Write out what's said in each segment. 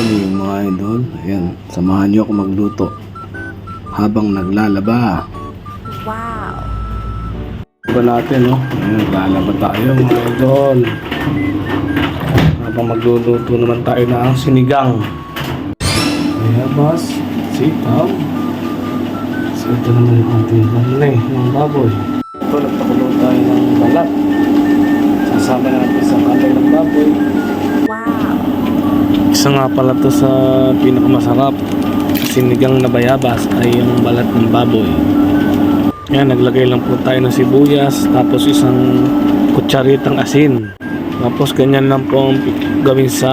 morning mga idol. Ayan, samahan niyo ako magluto habang naglalaba. Wow. Ba natin, no? Ayan, naglalaba tayo mga idol. Habang magluluto naman tayo ng sinigang. Ayan, boss. Sitaw. So, ito naman yung ating panlay ng baboy. Ito, nagpakulo tayo ng balat. Sasama natin sa kalay ng baboy. Isa nga pala to sa pinakamasarap sinigang na bayabas ay yung balat ng baboy. Yan, naglagay lang po tayo ng sibuyas, tapos isang kutsaritang asin. Tapos ganyan lang po ang gawin sa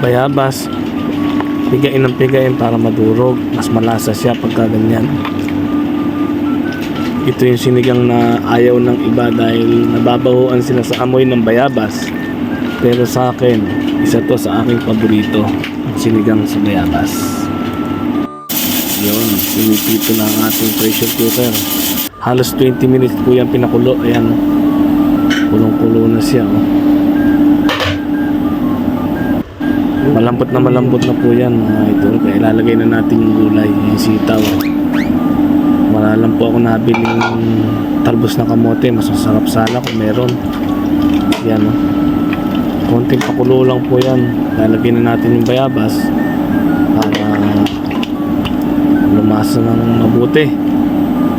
bayabas. Pigain ng pigain para madurog. Mas malasa siya pagka ganyan. Ito yung sinigang na ayaw ng iba dahil nababahuan sila sa amoy ng bayabas. Pero sa akin, isa to sa aking paborito, ang sinigang sa bayabas. Yun, pinipito na ang ating pressure cooker. Halos 20 minutes po yan pinakulo. Ayan, kulong-kulo na siya. Oh. Malambot na malambot na po yan mga idol. Kaya ilalagay na natin yung gulay, yung sitaw. Wala lang po ako nabiling talbos na kamote. Mas masarap sana kung meron. Yan oh. Konting pakulo lang po yan. Lalagyan na natin yung bayabas para lumasa ng mabuti.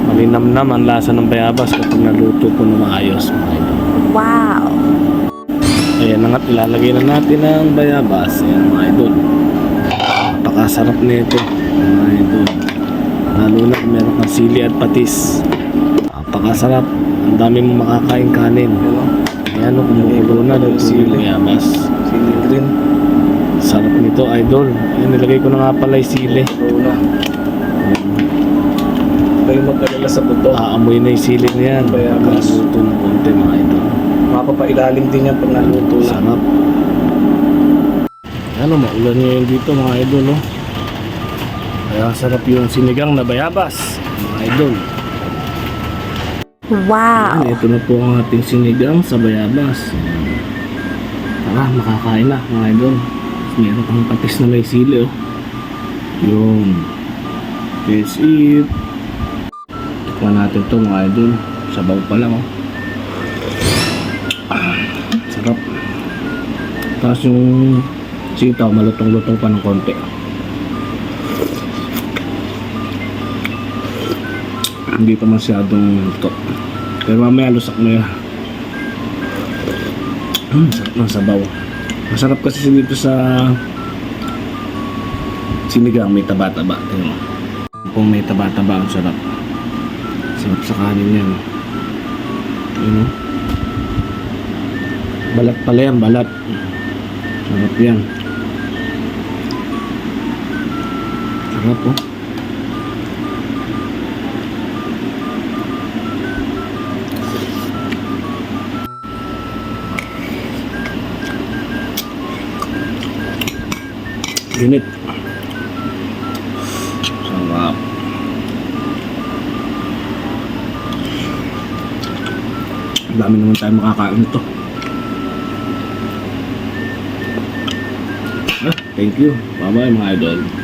Malinamnam ang lasa ng bayabas kapag naluto po na maayos. Wow. Ayan na nga, ilalagay na natin ang bayabas. Ayan mga idol. Napakasarap nito mga idol. Lalo na kung meron kang sili at patis. Napakasarap. Ang dami mong makakain kanin. Ayan o, kumukulo na ng sili bayabas. Sili green. Sarap nito idol. Ayan, nilagay ko na nga pala yung sili. Kayo magkalala sa buto. Aamoy na yung sili na yan. Bayabas. Luto ng konti mga idol. Mapapailalim din yan pag naluto na. Sarap. Ano, maulan ngayon dito mga idol, no? Kaya sarap yung sinigang na bayabas, mga idol. Wow. Ayan, ito na po ang ating sinigang sa bayabas. Tara, makakain na, mga idol. Meron kang patis na may sili, oh. Yun. That's it. Tikman natin to mga idol. Sabaw pa lang, oh. Ah, sarap. Tapos yung sitaw, malutong-lutong pa ng konti. Hindi pa masyadong luto. Pero mamaya lusak mo yan. Hmm, sarap ng sabaw. Masarap kasi dito sa sinigang may taba-taba. Tingnan. Kung may taba-taba, ang sarap. Sarap sa kanin yan. O. Balat pala yan, balat. Sarap yan. Sarap oh. Init. Sarap. Ang dami naman tayo makakain nito. Ah, thank you. Bye-bye mga idol.